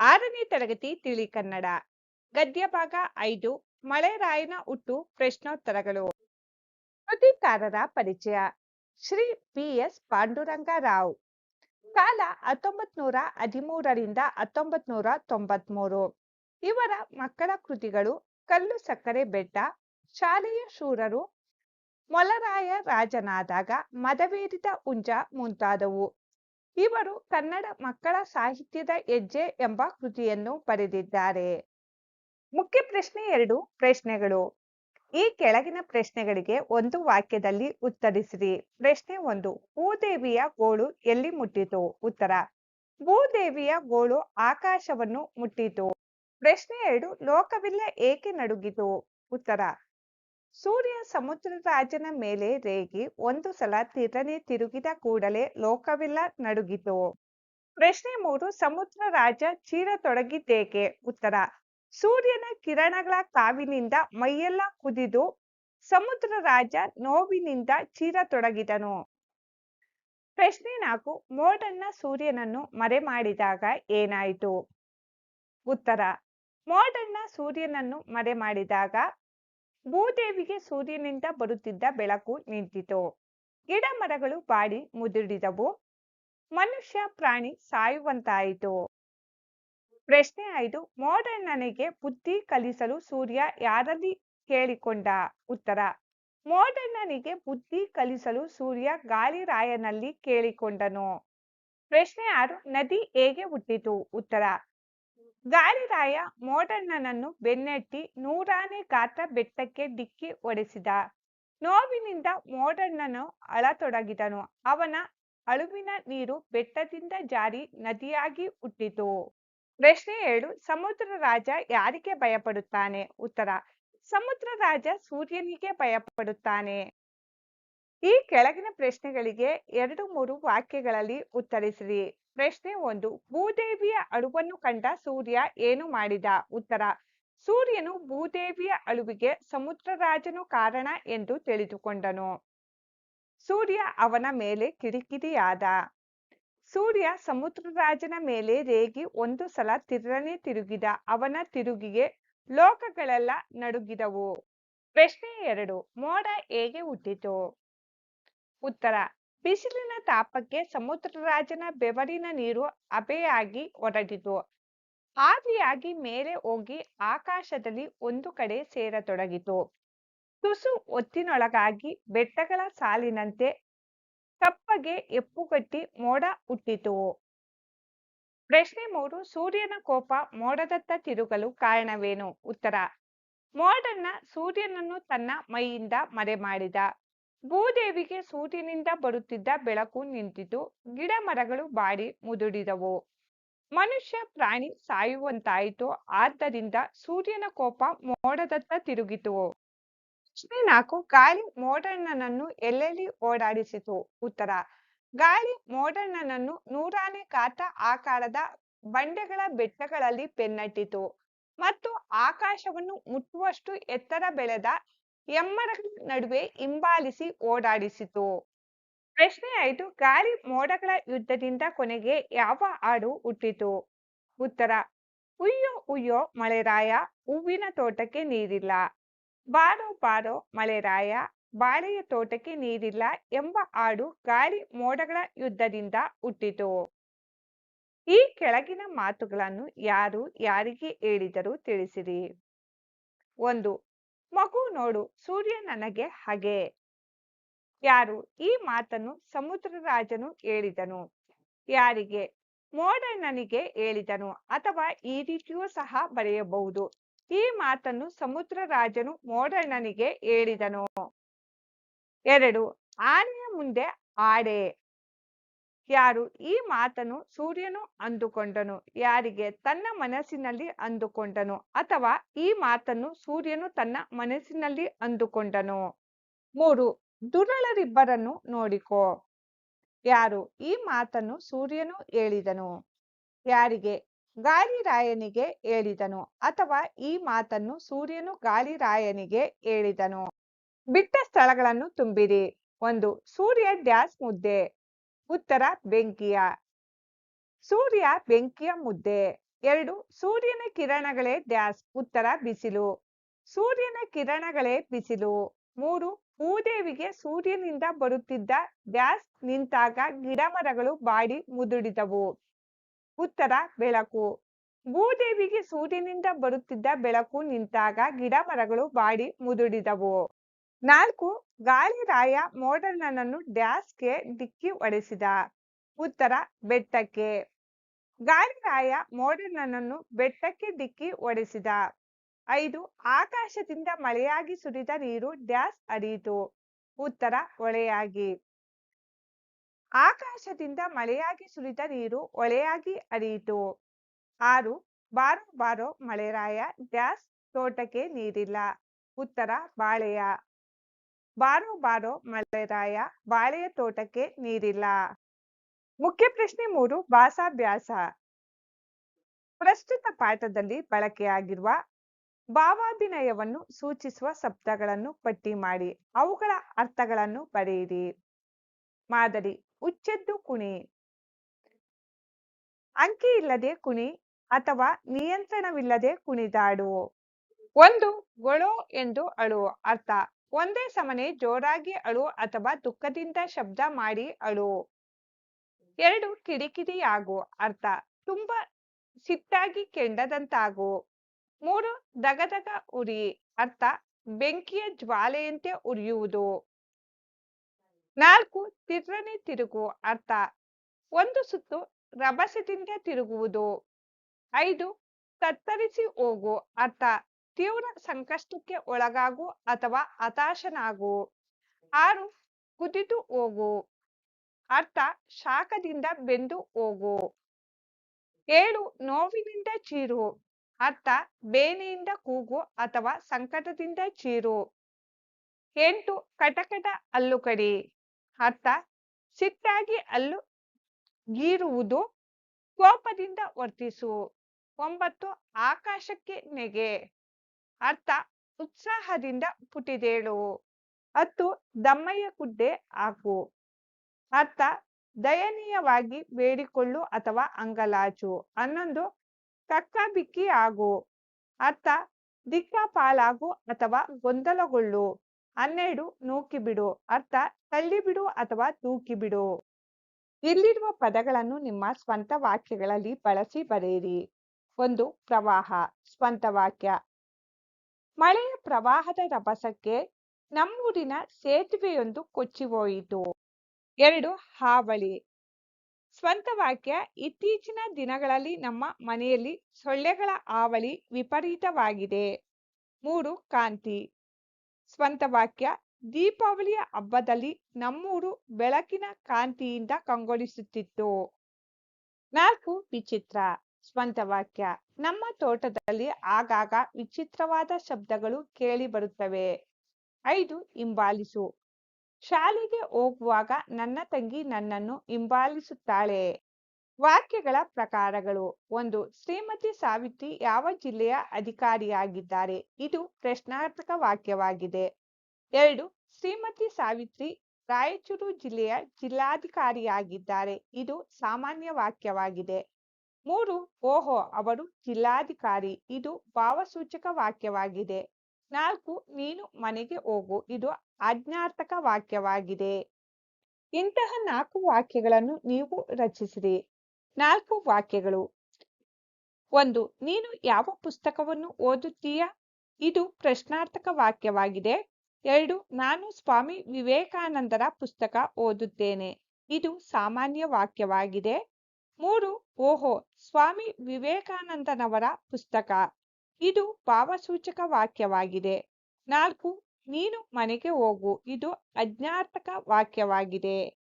ಆರನೇ ತರಗತಿ ತಿಳಿ ಕನ್ನಡ. ಗದ್ಯ ಭಾಗ ಐದು ಮಳೆರಾಯನ ಹುಟ್ಟು, ಪ್ರಶ್ನೋತ್ತರಗಳು. ಕೃತಿಕಾರರ ಪರಿಚಯ, ಶ್ರೀ ಪಿ ಎಸ್ ಪಾಂಡುರಂಗ ರಾವ್ ಕಾಲ ಹತ್ತೊಂಬತ್ ನೂರ ಹದಿಮೂರರಿಂದ ಹತ್ತೊಂಬತ್ ನೂರ ತೊಂಬತ್ಮೂರು. ಇವರ ಮಕ್ಕಳ ಕೃತಿಗಳು ಕಲ್ಲು ಸಕ್ಕರೆ ಬೆಟ್ಟ, ಶಾಲೆಯ ಶೂರರು ಮೊಲರಾಯ ರಾಜನಾದಾಗ ಮದವೇರಿದ ಹುಂಜ ಮುಂತಾದವು. ಇವರು ಕನ್ನಡ ಮಕ್ಕಳ ಸಾಹಿತ್ಯದ ಹೆಜ್ಜೆ ಎಂಬ ಕೃತಿಯನ್ನು ಬರೆದಿದ್ದಾರೆ. ಮುಖ್ಯ ಪ್ರಶ್ನೆ ಎರಡು ಪ್ರಶ್ನೆಗಳು. ಈ ಕೆಳಗಿನ ಪ್ರಶ್ನೆಗಳಿಗೆ ಒಂದು ವಾಕ್ಯದಲ್ಲಿ ಉತ್ತರಿಸಿರಿ. ಪ್ರಶ್ನೆ ಒಂದು, ಭೂದೇವಿಯ ಗೋಳು ಎಲ್ಲಿ ಮುಟ್ಟಿತು? ಉತ್ತರ, ಭೂದೇವಿಯ ಗೋಳು ಆಕಾಶವನ್ನು ಮುಟ್ಟಿತು. ಪ್ರಶ್ನೆ ಎರಡು, ಲೋಕವಿಲ್ಲ ಏಕೆ ನಡುಗಿತು? ಉತ್ತರ ಸೂರ್ಯ ಸಮುದ್ರ ರಾಜನ ಮೇಲೆ ರೇಗಿ ಒಂದು ಸಲ ತಿರನೆ ತಿರುಗಿದ ಕೂಡಲೇ ಲೋಕವಿಲ್ಲ ನಡುಗಿತು. ಪ್ರಶ್ನೆ ಮೂರು, ಸಮುದ್ರ ರಾಜ ಚೀರತೊಡಗಿದ್ದೇಕೆ ಉತ್ತರ, ಸೂರ್ಯನ ಕಿರಣಗಳ ಕಾವಿನಿಂದ ಮೈಯೆಲ್ಲ ಕುದಿದು ಸಮುದ್ರ ರಾಜ ನೋವಿನಿಂದ ಚೀರತೊಡಗಿದನು ಪ್ರಶ್ನೆ ನಾಲ್ಕು ಮೋಡಣ್ಣ ಸೂರ್ಯನನ್ನು ಮರೆ ಮಾಡಿದಾಗ ಏನಾಯಿತು? ಉತ್ತರ ಮೋಡಣ್ಣ ಸೂರ್ಯನನ್ನು ಮರೆ ಮಾಡಿದಾಗ ಭೂದೇವಿಗೆ ಸೂರ್ಯನಿಂದ ಬರುತ್ತಿದ್ದ ಬೆಳಕು ನಿಂತಿತು. ಗಿಡ ಮರಗಳು ಬಾಡಿ ಮುದುಡಿದವು ಮನುಷ್ಯ, ಪ್ರಾಣಿ ಸಾಯುವಂತಾಯಿತು. ಪ್ರಶ್ನೆ ಐದು, ಮೋಡಣ್ಣನಿಗೆ ಬುದ್ಧಿ ಕಲಿಸಲು ಸೂರ್ಯ ಯಾರಲ್ಲಿ ಕೇಳಿಕೊಂಡ? ಉತ್ತರ, ಮೋಡಣ್ಣನಿಗೆ ಬುದ್ಧಿ ಕಲಿಸಲು ಸೂರ್ಯ ಗಾಳಿರಾಯನಲ್ಲಿ ಕೇಳಿಕೊಂಡನು. ಪ್ರಶ್ನೆ ಆರು, ನದಿ ಹೇಗೆ ಹುಟ್ಟಿತು? ಉತ್ತರ ಗಾಳಿರಾಯ ಮೋಡಣ್ಣನನ್ನು ಬೆನ್ನಟ್ಟಿ ನೂರಾನೇ ಗಾತ್ರ ಬೆಟ್ಟಕ್ಕೆ ಡಿಕ್ಕಿ ಹೊಡೆಸಿದ. ನೋವಿನಿಂದ ಮೋಡಣ್ಣನು ಅಳತೊಡಗಿದನು. ಅವನ ಅಳುವಿನ ನೀರು ಬೆಟ್ಟದಿಂದ ಜಾರಿ ನದಿಯಾಗಿ ಹುಟ್ಟಿತು. ಪ್ರಶ್ನೆ ಏಳು, ಸಮುದ್ರ ರಾಜ ಯಾರಿಗೆ ಭಯಪಡುತ್ತಾನೆ? ಉತ್ತರ, ಸಮುದ್ರ ರಾಜ ಸೂರ್ಯನಿಗೆ ಭಯಪಡುತ್ತಾನೆ. ಈ ಕೆಳಗಿನ ಪ್ರಶ್ನೆಗಳಿಗೆ ಎರಡು ಮೂರು ವಾಕ್ಯಗಳಲ್ಲಿ ಉತ್ತರಿಸಿರಿ. ಪ್ರಶ್ನೆ ಒಂದು, ಭೂದೇವಿಯ ಅಳುವನ್ನು ಕಂಡ ಸೂರ್ಯ ಏನು ಮಾಡಿದ? ಉತ್ತರ, ಸೂರ್ಯನು ಭೂದೇವಿಯ ಅಳುವಿಗೆ ಸಮುದ್ರ ರಾಜನು ಕಾರಣ ಎಂದು ತಿಳಿದುಕೊಂಡನು. ಸೂರ್ಯ ಅವನ ಮೇಲೆ ಕಿರಿಕಿರಿಯಾದ ಸೂರ್ಯ ಸಮುದ್ರ ರಾಜನ ಮೇಲೆ ರೇಗಿ ಒಂದು ಸಲ ತಿರ್ರನೆ ತಿರುಗಿದ. ಅವನ ತಿರುಗಿಗೆ ಲೋಕಗಳೆಲ್ಲ ನಡುಗಿದವು. ಪ್ರಶ್ನೆ ಎರಡು, ಮೋಡ ಹೇಗೆ ಹುಟ್ಟಿತು? ಉತ್ತರ ಬಿಸಿಲಿನ ತಾಪಕ್ಕೆ ಸಮುದ್ರ ರಾಜನ ಬೆವರಿನ ನೀರು ಅಬೆಯಾಗಿ ಹೊರಟಿತು ಆವಿಯಾಗಿ ಮೇಲೆ ಹೋಗಿ ಆಕಾಶದಲ್ಲಿ ಒಂದು ಕಡೆ ಸೇರತೊಡಗಿತು. ತುಸು ಒತ್ತಿನೊಳಗಾಗಿ ಬೆಟ್ಟಗಳ ಸಾಲಿನಂತೆ ಕಪ್ಪಗೆ ಎಪ್ಪುಗಟ್ಟಿ ಮೋಡ ಹುಟ್ಟಿತು. ಪ್ರಶ್ನೆ ಮೂರು, ಸೂರ್ಯನ ಕೋಪ ಮೋಡದತ್ತ ತಿರುಗಲು ಕಾರಣವೇನು? ಉತ್ತರ, ಮೋಡನ್ನ ಸೂರ್ಯನನ್ನು ತನ್ನ ಮೈಯಿಂದ ಮರೆ ಮಾಡಿದ ಭೂದೇವಿಗೆ ಸೂರ್ಯನಿಂದ ಬರುತ್ತಿದ್ದ ಬೆಳಕು ನಿಂತಿತು. ಗಿಡ ಮರಗಳು ಬಾಡಿ ಮುದುಡಿದವು. ಮನುಷ್ಯ, ಪ್ರಾಣಿ ಸಾಯುವಂತಾಯಿತು. ಆದ್ದರಿಂದ ಸೂರ್ಯನ ಕೋಪ ಮೋಡದತ್ತ ತಿರುಗಿತು. ಪ್ರಶ್ನೆ ನಾಲ್ಕು, ಗಾಳಿ ಮೋಡಣ್ಣನನ್ನು ಎಲ್ಲೆಲ್ಲಿ ಓಡಾಡಿಸಿತು? ಉತ್ತರ, ಗಾಳಿ ಮೋಡಣ್ಣನನ್ನು ನೂರಾನೇ ಕಾತ ಆಕಾರದ ಬಂಡೆಗಳ ಬೆಟ್ಟಗಳಲ್ಲಿ ಬೆನ್ನಟ್ಟಿತು. ಮತ್ತು ಆಕಾಶವನ್ನು ಮುಟ್ಟುವಷ್ಟು ಎತ್ತರ ಬೆಳೆದ ಎಮ್ಮರಗಳ ನಡುವೆ ಹಿಂಬಾಲಿಸಿ ಓಡಾಡಿಸಿತು. ಪ್ರಶ್ನೆ ಐದು ಗಾಳಿ ಮೋಡಗಳ ಯುದ್ಧದಿಂದ ಕೊನೆಗೆ ಯಾವ ಹಾಡು ಹುಟ್ಟಿತು? ಉತ್ತರ, ಉಯ್ಯೋ ಉಯ್ಯೋ ಮಳೆರಾಯ, ಹೂವಿನ ತೋಟಕ್ಕೆ ನೀರಿಲ್ಲ. ಬಾರೋ ಬಾರೋ ಮಳೆರಾಯ, ಬಾಳೆಯ ತೋಟಕ್ಕೆ ನೀರಿಲ್ಲ ಎಂಬ ಹಾಡು ಗಾಳಿ ಮೋಡಗಳ ಯುದ್ಧದಿಂದ ಹುಟ್ಟಿತು. ಈ ಕೆಳಗಿನ ಮಾತುಗಳನ್ನು ಯಾರು ಯಾರಿಗೆ ಹೇಳಿದರೂ ತಿಳಿಸಿರಿ. ಒಂದು ಮಗು ನೋಡು, ಸೂರ್ಯ ನನಗೆ ಹಾಗೆ. ಯಾರು? ಈ ಮಾತನ್ನು ಸಮುದ್ರ ರಾಜನು ಹೇಳಿದನು. ಯಾರಿಗೆ? ಮೋಡಣ್ಣನಿಗೆ ಹೇಳಿದನು. ಅಥವಾ ಈ ರೀತಿಯೂ ಸಹ ಬರೆಯಬಹುದು. ಈ ಮಾತನ್ನು ಸಮುದ್ರ ರಾಜನು ಮೋಡಣ್ಣನಿಗೆ ಹೇಳಿದನು. ಎರಡು, ಆನೆಯ ಮುಂದೆ ಆಡೆ. ಯಾರು? ಈ ಮಾತನ್ನು ಸೂರ್ಯನು ಅಂದುಕೊಂಡನು. ಯಾರಿಗೆ? ತನ್ನ ಮನಸ್ಸಿನಲ್ಲಿ ಅಂದುಕೊಂಡನು. ಅಥವಾ ಈ ಮಾತನ್ನು ಸೂರ್ಯನು ತನ್ನ ಮನಸ್ಸಿನಲ್ಲಿ ಅಂದುಕೊಂಡನು. ಮೂರು ದುರಳರಿಬ್ಬರನ್ನು ನೋಡಿಕೋ. ಯಾರು? ಈ ಮಾತನ್ನು ಸೂರ್ಯನು ಹೇಳಿದನು. ಯಾರಿಗೆ? ಗಾಳಿರಾಯನಿಗೆ ಹೇಳಿದನು. ಅಥವಾ ಈ ಮಾತನ್ನು ಸೂರ್ಯನು ಗಾಳಿರಾಯನಿಗೆ ಹೇಳಿದನು. ಬಿಟ್ಟ ಸ್ಥಳಗಳನ್ನು ತುಂಬಿರಿ. ಒಂದು, ಸೂರ್ಯ ಡ್ಯಾಸ್ ಮುದ್ದೆ. ಉತ್ತರ ಬೆಂಕಿಯ. ಸೂರ್ಯ ಬೆಂಕಿಯ ಮುದ್ದೆ. ಎರಡು, ಸೂರ್ಯನ ಕಿರಣಗಳೇ ಡ್ಯಾಸ್ ಉತ್ತರ ಬಿಸಿಲು. ಸೂರ್ಯನ ಕಿರಣಗಳೇ ಬಿಸಿಲು. ಮೂರು, ಭೂದೇವಿಗೆ ಸೂರ್ಯನಿಂದ ಬರುತ್ತಿದ್ದ ಡ್ಯಾಸ್ ನಿಂತಾಗ ಗಿಡಮರಗಳು ಬಾಡಿ ಮುದುಡಿದವು. ಉತ್ತರ ಬೆಳಕು. ಭೂದೇವಿಗೆ ಸೂರ್ಯನಿಂದ ಬರುತ್ತಿದ್ದ ಬೆಳಕು ನಿಂತಾಗ ಗಿಡಮರಗಳು ಬಾಡಿ ಮುದುಡಿದವು. ನಾಲ್ಕು ಗಾಳಿರಾಯ ಮೋಡಣ್ಣನನ್ನು ಡ್ಯಾಸ್ಗೆ ಡಿಕ್ಕಿ ಹೊಡೆಸಿದ. ಉತ್ತರ, ಬೆಟ್ಟಕ್ಕೆ. ಗಾಳಿರಾಯ ಮೋಡಣ್ಣನನ್ನು ಬೆಟ್ಟಕ್ಕೆ ಡಿಕ್ಕಿ ಹೊಡೆಸಿದ. ಐದು, ಆಕಾಶದಿಂದ ಮಳೆಯಾಗಿ ಸುರಿದ ನೀರು ಡ್ಯಾಸ್ ಅರಿಯಿತು ಉತ್ತರ, ಹೊಳೆಯಾಗಿ. ಆಕಾಶದಿಂದ ಮಳೆಯಾಗಿ ಸುರಿದ ನೀರು ಹೊಳೆಯಾಗಿ ಅರಿಯಿತು ಆರು, ಬಾರೋ ಬಾರೋ ಮಳೆರಾಯ ಡ್ಯಾಸ್ ತೋಟಕ್ಕೆ ನೀರಿಲ್ಲ. ಉತ್ತರ, ಬಾಳೆಯ. ಬಾರೋ ಬಾರೋ ಮಳೆರಾಯ ಬಾಳೆಯ ತೋಟಕ್ಕೆ ನೀರಿಲ್ಲ. ಮುಖ್ಯ ಪ್ರಶ್ನೆ ಮೂರು, ಭಾಷಾಭ್ಯಾಸ. ಪ್ರಸ್ತುತ ಪಾಠದಲ್ಲಿ ಬಳಕೆಯಾಗಿರುವ ಭಾವಾಭಿನಯವನ್ನು ಸೂಚಿಸುವ ಶಬ್ದಗಳನ್ನು ಪಟ್ಟಿ ಮಾಡಿ, ಅವುಗಳ ಅರ್ಥಗಳನ್ನು ಬರೆಯಿರಿ ಮಾದರಿ ಉಚ್ಚೆದ್ದು ಕುಣಿ. ಅಂಕಿ ಇಲ್ಲದೆ ಕುಣಿ ಅಥವಾ ನಿಯಂತ್ರಣವಿಲ್ಲದೆ ಕುಣಿದಾಡು. ಒಂದು, ಗೊಳೋ ಎಂದು ಅಳು ಅರ್ಥ. ಒಂದೇ ಸಮನೆ ಜೋರಾಗಿ ಅಳು ಅಥವಾ ದುಃಖದಿಂದ ಶಬ್ದ ಮಾಡಿ ಅಳು. ಎರಡು ಕಿಡಿಕಿಡಿಯಾಗು ಅರ್ಥ. ತುಂಬಾ ಸಿಟ್ಟಾಗಿ ಕೆಂಡದಂತಾಗು. ಮೂರು ದಗದಗ ಉರಿ ಅರ್ಥ. ಬೆಂಕಿಯ ಜ್ವಾಲೆಯಂತೆ ಉರಿಯುವುದು. ನಾಲ್ಕು ತಿರ್ರನೆ ತಿರುಗು ಅರ್ಥ. ಒಂದು ಸುತ್ತು ರಭಸದಿಂದ ತಿರುಗುವುದು. ಐದು ತತ್ತರಿಸಿ ಹೋಗು ಅರ್ಥ. ತೀವ್ರ ಸಂಕಷ್ಟಕ್ಕೆ ಒಳಗಾಗು ಅಥವಾ ಹತಾಶನಾಗು. ಆರು, ಕುದಿದು ಹೋಗು. ಅರ್ಥ, ಶಾಖದಿಂದ ಬೆಂದು ಹೋಗು. ಏಳು, ನೋವಿನಿಂದ ಚೀರು. ಅರ್ಥ, ಬೇನೆಯಿಂದ ಕೂಗು ಅಥವಾ ಸಂಕಟದಿಂದ ಚೀರು. ಎಂಟು, ಕಟಕಟ ಅಲ್ಲು ಕಡಿ. ಅರ್ಥ, ಸಿಟ್ಟಾಗಿ ಅಲ್ಲು ಗೀರುವುದು, ಕೋಪದಿಂದ ವರ್ತಿಸು. ಒಂಬತ್ತು, ಆಕಾಶಕ್ಕೆ ನೆಗೆ. ಅರ್ಥ? ಉತ್ಸಾಹದಿಂದ ಪುಟಿದೇಳು. ಹತ್ತು, ದಮ್ಮಯ್ಯ ಗುಡ್ಡೆ ಹಾಕು ಅರ್ಥ? ದಯನೀಯವಾಗಿ ಬೇಡಿಕೊಳ್ಳು ಅಥವಾ ಅಂಗಲಾಚು. ಹನ್ನೊಂದು ಕಕ್ಕಾಬಿಕ್ಕಿ ಆಗು. ಅರ್ಥ? ದಿಕ್ಕಾಪಾಲಾಗು ಅಥವಾ ಗೊಂದಲಗೊಳ್ಳು. ಹನ್ನೆರಡು ನೂಕಿಬಿಡು ಅರ್ಥ? ತಳ್ಳಿಬಿಡು ಅಥವಾ ತೂಕಿಬಿಡು ಇಲ್ಲಿರುವ ಪದಗಳನ್ನು ನಿಮ್ಮ ಸ್ವಂತ ವಾಕ್ಯಗಳಲ್ಲಿ ಬಳಸಿ ಬರೆಯಿರಿ. ಒಂದು, ಪ್ರವಾಹ. ಸ್ವಂತ ವಾಕ್ಯ. ಮಳೆಯ ಪ್ರವಾಹದ ರಭಸಕ್ಕೆ ನಮ್ಮೂರಿನ ಸೇತುವೆಯೊಂದು ಕೊಚ್ಚಿ ಹೋಯಿತು. ಎರಡು ಹಾವಳಿ. ಸ್ವಂತ ವಾಕ್ಯ, ಇತ್ತೀಚಿನ ದಿನಗಳಲ್ಲಿ ನಮ್ಮ ಮನೆಯಲ್ಲಿ ಸೊಳ್ಳೆಗಳ ಹಾವಳಿ ವಿಪರೀತವಾಗಿದೆ. ಮೂರು, ಕಾಂತಿ. ಸ್ವಂತ ವಾಕ್ಯ, ದೀಪಾವಳಿಯ ಹಬ್ಬದಲ್ಲಿ ನಮ್ಮೂರು ಬೆಳಕಿನ ಕಾಂತಿಯಿಂದ ಕಂಗೊಳಿಸುತ್ತಿತ್ತು. ನಾಲ್ಕು, ವಿಚಿತ್ರ. ಸ್ವಂತ ವಾಕ್ಯ ನಮ್ಮ ತೋಟದಲ್ಲಿ ಆಗಾಗ ವಿಚಿತ್ರವಾದ ಶಬ್ದಗಳು ಕೇಳಿ ಬರುತ್ತವೆ. ಐದು, ಹಿಂಬಾಲಿಸು. ಶಾಲೆಗೆ ಹೋಗುವಾಗ ನನ್ನ ತಂಗಿ ನನ್ನನ್ನು ಹಿಂಬಾಲಿಸುತ್ತಾಳೆ. ವಾಕ್ಯಗಳ ಪ್ರಕಾರಗಳು. ಒಂದು, ಶ್ರೀಮತಿ ಸಾವಿತ್ರಿ ಯಾವ ಜಿಲ್ಲೆಯ ಅಧಿಕಾರಿಯಾಗಿದ್ದಾರೆ? ಇದು ಪ್ರಶ್ನಾರ್ಥಕ ವಾಕ್ಯವಾಗಿದೆ. ಎರಡು, ಶ್ರೀಮತಿ ಸಾವಿತ್ರಿ ರಾಯಚೂರು ಜಿಲ್ಲೆಯ ಜಿಲ್ಲಾಧಿಕಾರಿಯಾಗಿದ್ದಾರೆ. ಇದು ಸಾಮಾನ್ಯ ವಾಕ್ಯವಾಗಿದೆ. ಮೂರು, ಓಹೋ, ಅವರು ಜಿಲ್ಲಾಧಿಕಾರಿ. ಇದು ಭಾವಸೂಚಕ ವಾಕ್ಯವಾಗಿದೆ. ನಾಲ್ಕು, ನೀನು ಮನೆಗೆ ಹೋಗು. ಇದು ಆಜ್ಞಾರ್ಥಕ ವಾಕ್ಯವಾಗಿದೆ. ಇಂತಹ ನಾಲ್ಕು ವಾಕ್ಯಗಳನ್ನು ನೀವು ರಚಿಸಿರಿ. ನಾಲ್ಕು ವಾಕ್ಯಗಳು. ಒಂದು, ನೀನು ಯಾವ ಪುಸ್ತಕವನ್ನು ಓದುತ್ತೀಯ? ಇದು ಪ್ರಶ್ನಾರ್ಥಕ ವಾಕ್ಯವಾಗಿದೆ. ಎರಡು, ನಾನು ಸ್ವಾಮಿ ವಿವೇಕಾನಂದರ ಪುಸ್ತಕ ಓದುತ್ತೇನೆ. ಇದು ಸಾಮಾನ್ಯ ವಾಕ್ಯವಾಗಿದೆ. ಮೂರು ಓಹೋ ಸ್ವಾಮಿ ವಿವೇಕಾನಂದನವರ ಪುಸ್ತಕ. ಇದು ಭಾವಸೂಚಕ ವಾಕ್ಯವಾಗಿದೆ. ನಾಲ್ಕು ನೀನು ಮನೆಗೆ ಹೋಗು. ಇದು ಅಜ್ಞಾರ್ಥಕ ವಾಕ್ಯವಾಗಿದೆ.